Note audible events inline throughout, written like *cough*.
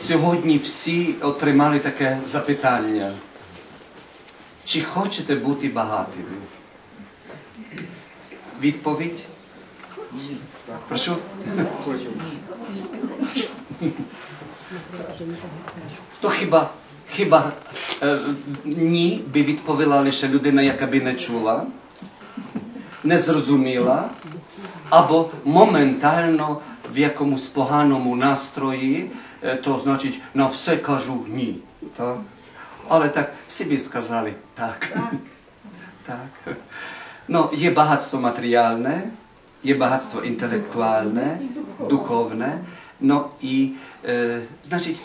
Сьогодні всі отримали таке запитання. Чи хочете бути багатими? Відповідь? Прошу. То хіба, хіба е, ні би відповіла лише людина, яка би не чула, не зрозуміла, або моментально в якомусь поганому настрої, е, то значить на все кажу ні. Так? Але так всі би сказали так. так. No, je багатство матеріальне, є багатство інтелектуальне, духовне, no і, е, значить,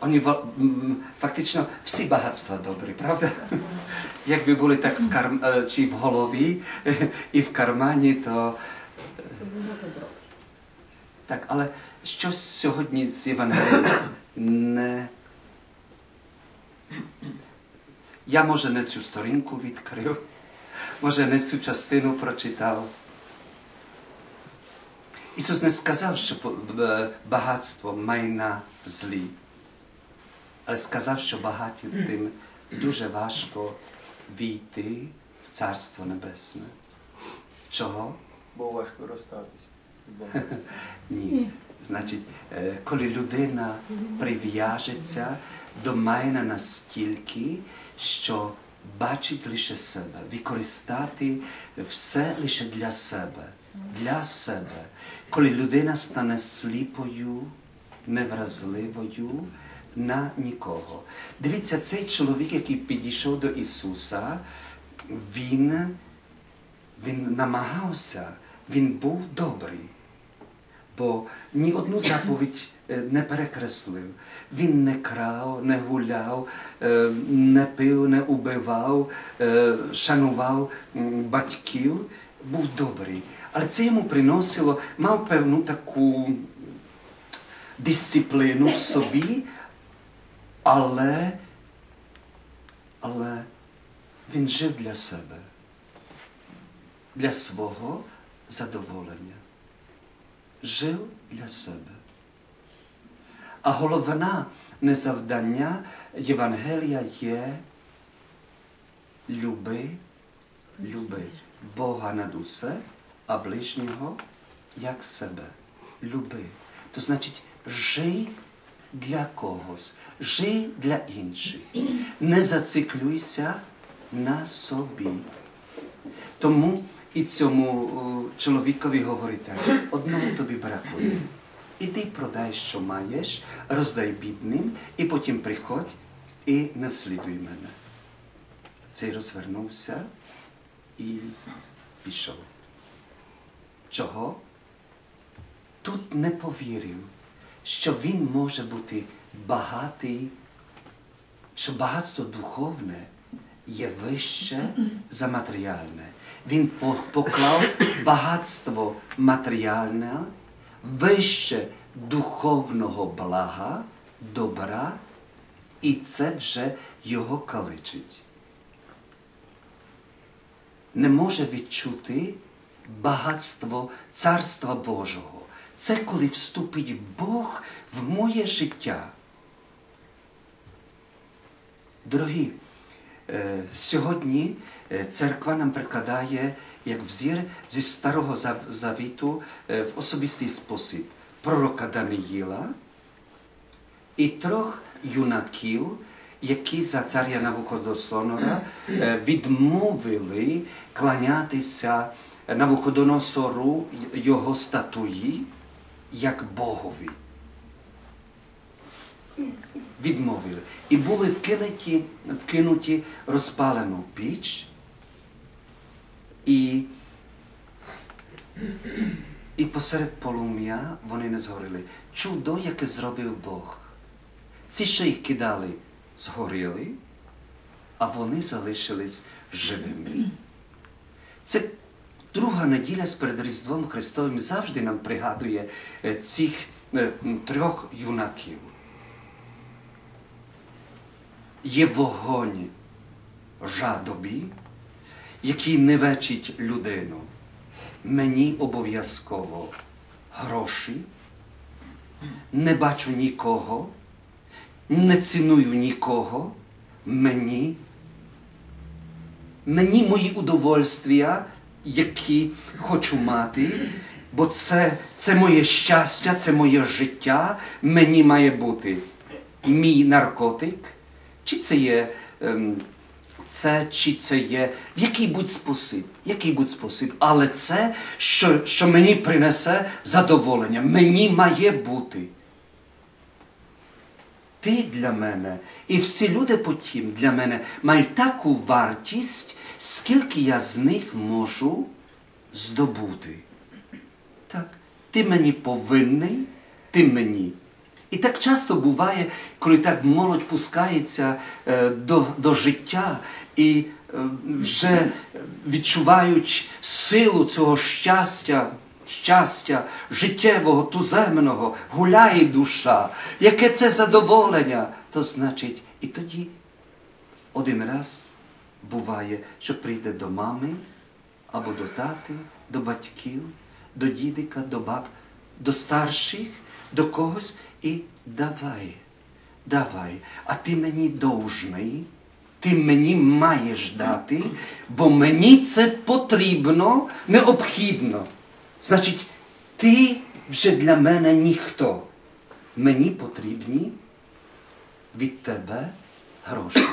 вони ва- м, фактично всі багатства добрі, правда? Якби були так в карм... е, чи в голові і в кармані, то е, так, але щось сьогодні з Євангелія не. Я може не цю сторінку відкрив, може не цю частину прочитав. Ісус не сказав, що багатство майна злі, але сказав, що багатим дуже важко війти в Царство Небесне. Чого? Бо важко розстатись. Ні. Значить, е, коли людина прив'яжеться до майна настільки, що бачить лише себе, використати все лише для себе, для себе. Коли людина стане сліпою, невразливою на нікого. Дивіться, цей чоловік, який підійшов до Ісуса, він, він намагався, він був добрий бо ні одну заповідь е, не перекреслив. Він не крав, не гуляв, е, не пив, не убивав, е, шанував батьків, був добрий. Але це йому приносило, мав певну таку дисципліну в собі, але, але він жив для себе, для свого задоволення жив для себе. А головне незавдання Євангелія є люби, люби Бога над усе, а ближнього як себе. Люби. То значить, жий для когось, жий для інших. Не зациклюйся на собі. Тому і цьому чоловікові говорите, одного тобі бракує. Іди продай, що маєш, роздай бідним, і потім приходь і наслідуй мене. Цей розвернувся і пішов. Чого? Тут не повірив, що він може бути багатий, що багатство духовне є вище за матеріальне. Він поклав багатство матеріальне вище духовного блага, добра, і це вже його каличить. Не може відчути багатство Царства Божого. Це коли вступить Бог в моє життя. Дорогі, е, сьогодні е, церква нам прикладає як взір зі Старого Завіту е, в особистий спосіб пророка Даниїла і трьох юнаків, які за царя Навуходоносора е, відмовили кланятися Навуходоносору його статуї як Богові відмовили. І були вкинуті, вкинуті розпалену піч і, і посеред полум'я вони не згоріли. Чудо, яке зробив Бог. Ці, що їх кидали, згоріли, а вони залишились живими. Це друга неділя з перед Різдвом Христовим завжди нам пригадує цих трьох юнаків. Є вогонь жадобі, який не вечить людину. Мені обов'язково гроші, не бачу нікого, не ціную нікого, мені, мені мої удовольствия, які хочу мати, бо це, це моє щастя, це моє життя, мені має бути мій наркотик, чи це є ем, це, чи це є в який будь спосіб, який будь спосіб, але це, що, що мені принесе задоволення, мені має бути. Ти для мене і всі люди потім для мене мають таку вартість, скільки я з них можу здобути. Так, ти мені повинний, ти мені. І так часто буває, коли так молодь пускається е, до, до життя і е, вже відчувають силу цього щастя, щастя життєвого, туземного, гуляє душа, яке це задоволення, то значить, і тоді один раз буває, що прийде до мами або до тати, до батьків, до дідика, до баб, до старших, до когось і давай, давай, а ти мені довжний, ти мені маєш дати, бо мені це потрібно, необхідно. Значить, ти вже для мене ніхто. Мені потрібні від тебе гроші.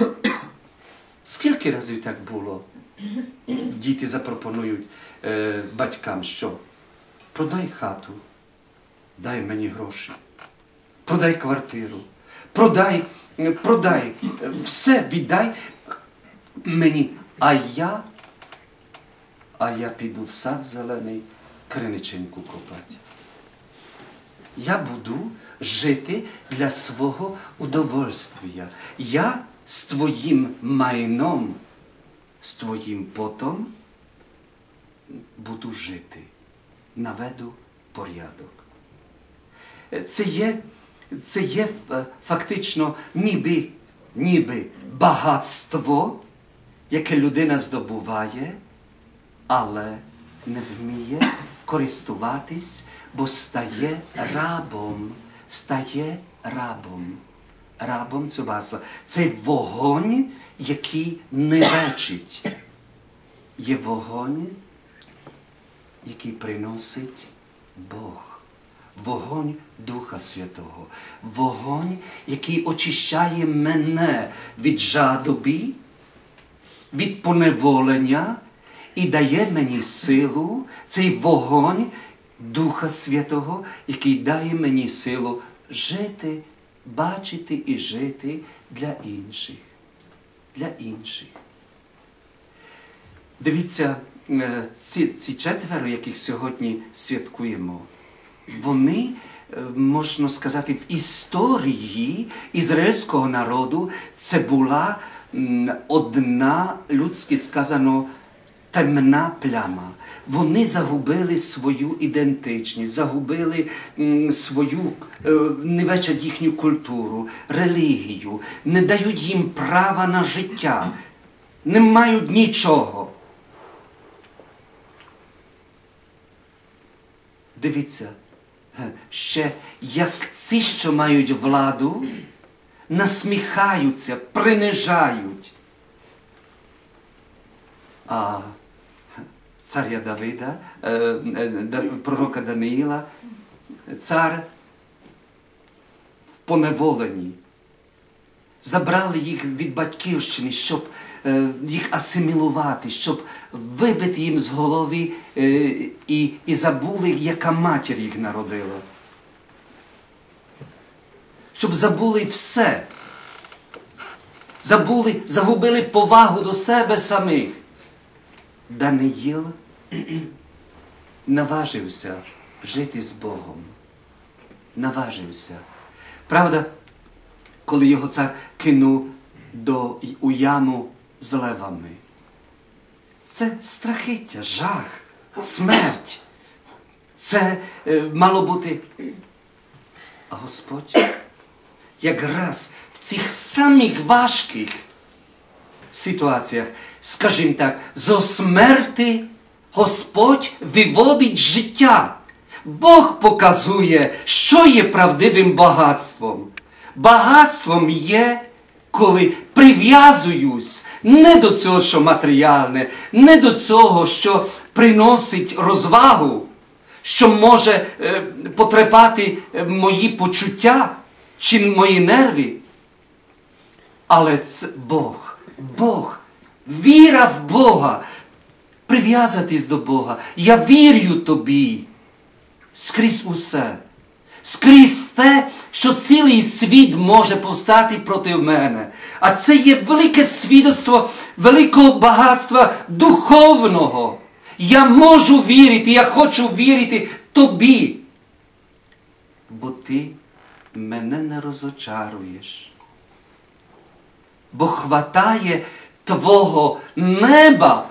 *coughs* Скільки разів так було? Діти запропонують е, батькам, що продай хату, дай мені гроші, продай квартиру, продай, продай, все віддай мені. А я, а я піду в сад зелений криниченьку копати. Я буду жити для свого удовольствия. Я з твоїм майном, з твоїм потом буду жити, наведу порядок. Це є, це є е, фактично ніби, ніби багатство, яке людина здобуває, але не вміє користуватись, бо стає рабом, стає рабом. Рабом цього масла. Це вогонь, який не лечить. Є вогонь, який приносить Бог. Вогонь Духа Святого. Вогонь, який очищає мене від жадоби, від поневолення і дає мені силу, цей вогонь Духа Святого, який дає мені силу жити, бачити і жити для інших. Для інших. Дивіться, е, ці, ці четверо, яких сьогодні святкуємо, вони, е, можна сказати, в історії ізраїльського народу це була одна, людськи сказано, темна пляма. Вони загубили свою ідентичність, загубили свою е, не вечать їхню культуру, релігію, не дають їм права на життя, не мають нічого. Дивіться, ще як ці, що мають владу, насміхаються, принижають. А царя Давида, е, е, пророка Даниїла, цар в поневоленні. Забрали їх від батьківщини, щоб е, їх асимілувати, щоб вибити їм з голови е, і, і забули, яка матір їх народила. Щоб забули все. Забули, загубили повагу до себе самих. Даниїл *clears throat* наважився жити з Богом. Наважився. Правда, коли його цар кинув до, у яму з левами. Це страхіття, жах, смерть. Це е, мало бути. А Господь якраз в цих самих важких ситуаціях, скажімо так, зо смерти Господь виводить життя. Бог показує, що є правдивим багатством. Багатством є, коли прив'язуюсь не до цього, що матеріальне, не до цього, що приносить розвагу, що може е, потрепати е, мої почуття чи мої нерви. Але це Бог, Бог, віра в Бога, прив'язатись до Бога. Я вірю тобі скрізь усе, скрізь те, що цілий світ може повстати проти мене. А це є велике свідоцтво великого багатства духовного. Я можу вірити, я хочу вірити тобі. Бо ти мене не розочаруєш. Бо хватає Твого неба,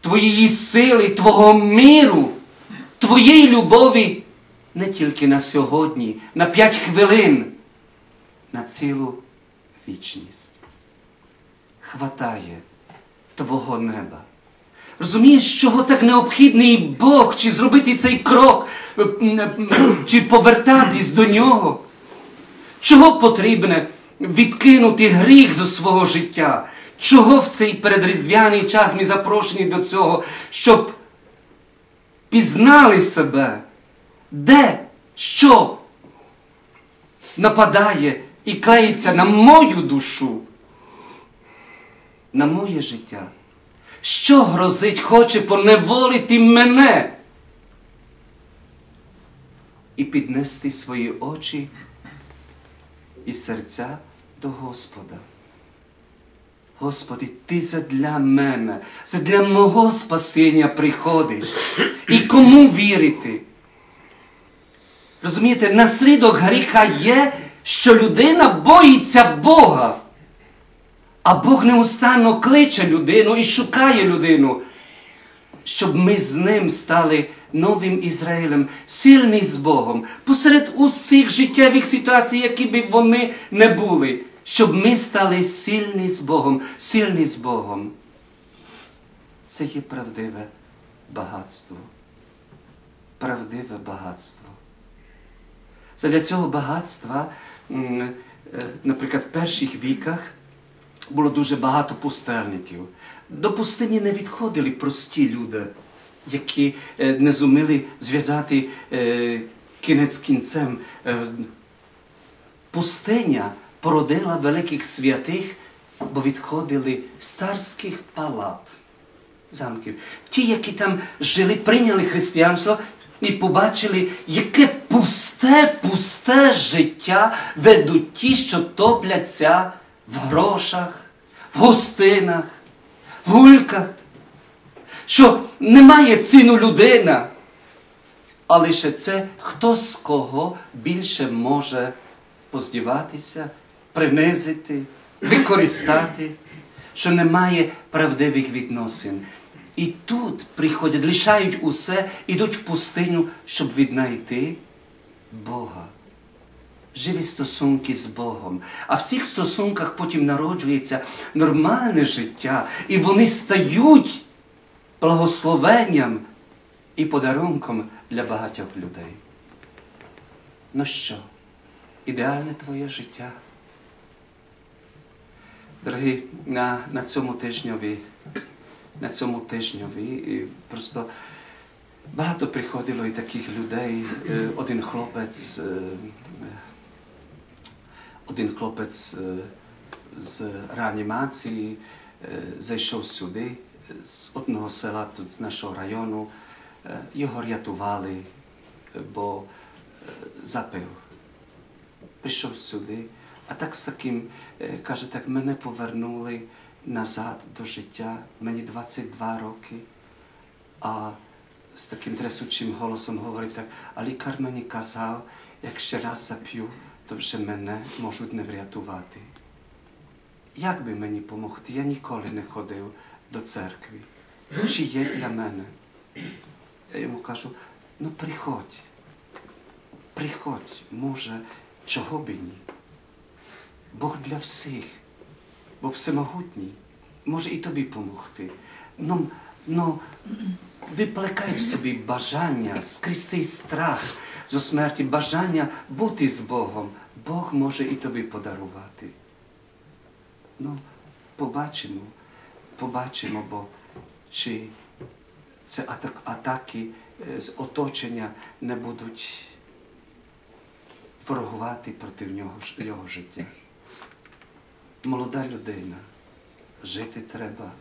Твоєї сили, Твого миру, Твоєї любові не тільки на сьогодні, на п'ять хвилин, на цілу вічність. Хватає Твого неба. Розумієш, чого так необхідний Бог, чи зробити цей крок, чи повертатись до нього? Чого потрібне відкинути гріх зі свого життя? Чого в цей передріздвяний час ми запрошені до цього, щоб пізнали себе, де, що нападає і клеїться на мою душу, на моє життя? Що грозить, хоче поневолити мене і піднести свої очі і серця до Господа. Господи, Ти задля мене, задля мого спасіння приходиш. І кому вірити? Розумієте, наслідок гріха є, що людина боїться Бога. А Бог неустанно кличе людину і шукає людину, щоб ми з ним стали новим Ізраїлем, сильний з Богом, посеред усіх життєвих ситуацій, які б вони не були, щоб ми стали сильні з Богом, сильні з Богом. Це є правдиве багатство. Правдиве багатство. Задля цього багатства, е, наприклад, в перших віках було дуже багато пустельників. До пустині не відходили прості люди, які е, не зуміли зв'язати е, кінець кінцем. Пустиня породила великих святих, бо відходили з царських палат, замків. Ті, які там жили, прийняли християнство і побачили, яке пусте, пусте життя ведуть ті, що топляться в грошах, в гостинах, в гульках, що немає ціну людина, а лише це, хто з кого більше може поздіватися, принизити, використати, що немає правдивих відносин. І тут приходять, лишають усе, ідуть в пустиню, щоб віднайти Бога живі стосунки з Богом. А в цих стосунках потім народжується нормальне життя, і вони стають благословенням і подарунком для багатьох людей. Ну що, ідеальне твоє життя? Дорогі, на, на цьому тижньові, на цьому тижньові і просто багато приходило і таких людей. Е, Один хлопець е, один хлопець е, з реанімації е, зайшов сюди, з одного села тут з нашого району. Е, Його рятували, бо запив. Прийшов сюди, а так з таким, каже, так мене повернули назад до життя. Мені 22 роки. А з таким трясучим голосом говорить так, а лікар мені казав, як ще раз зап'ю, то вже мене можуть не врятувати. Як би мені помогти? Я ніколи не ходив до церкви. Чи є для мене? Я йому кажу, ну приходь, приходь, може, чого би ні. Бог для всіх, Бог всемогутній, може і тобі помогти. Ну, ну, викликай в собі бажання скрізь цей страх зо смерті, бажання бути з Богом. Бог може і тобі подарувати. Ну, побачимо, побачимо, бо чи це атак, атаки е, з оточення не будуть ворогувати проти нього, його життя. Молода людина, жити треба,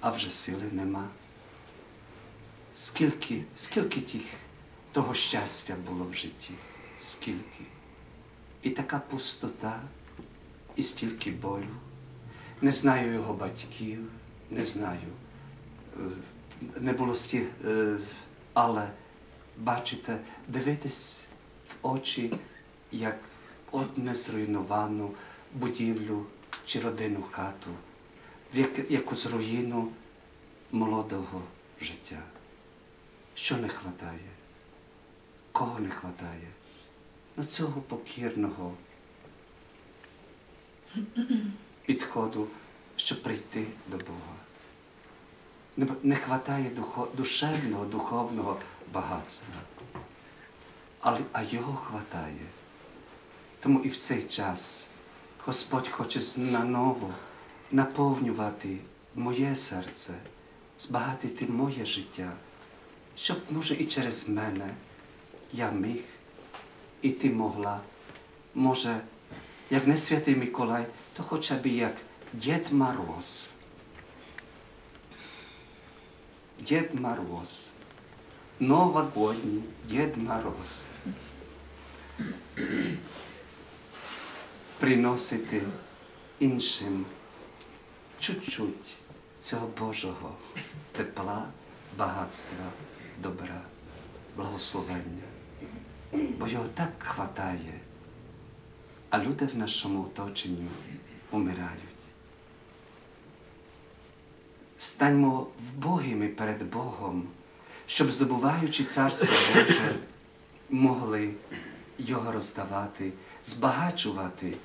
а вже сили нема. Скільки, скільки тих, того щастя було в житті, скільки. І така пустота, і стільки болю. Не знаю його батьків, не знаю. Е, Не було стільки, е, але бачите, дивитись в очі, як от незруйновану будівлю чи родинну хату, в якусь руїну молодого життя. Що не хватає? Кого не хватає? Ну цього покірного підходу, щоб прийти до Бога. Не, не хватає душевного, духовного багатства. А його хватає. Тому і в цей час Господь хоче наново наповнювати моє серце, збагатити моє життя, щоб, може, і через мене я міг, і ти могла. Може, як не святий Миколай, то хоча б як Дід Мороз. Дід Мороз. Новогодній Дід Мороз. Приносити іншим чуть-чуть цього Божого тепла, багатства, добра, благословення. Бо його так хватає, а люди в нашому оточенні умирають. Станьмо вбогими перед Богом, щоб, здобуваючи Царство Боже, могли його роздавати, збагачувати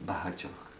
багатьох.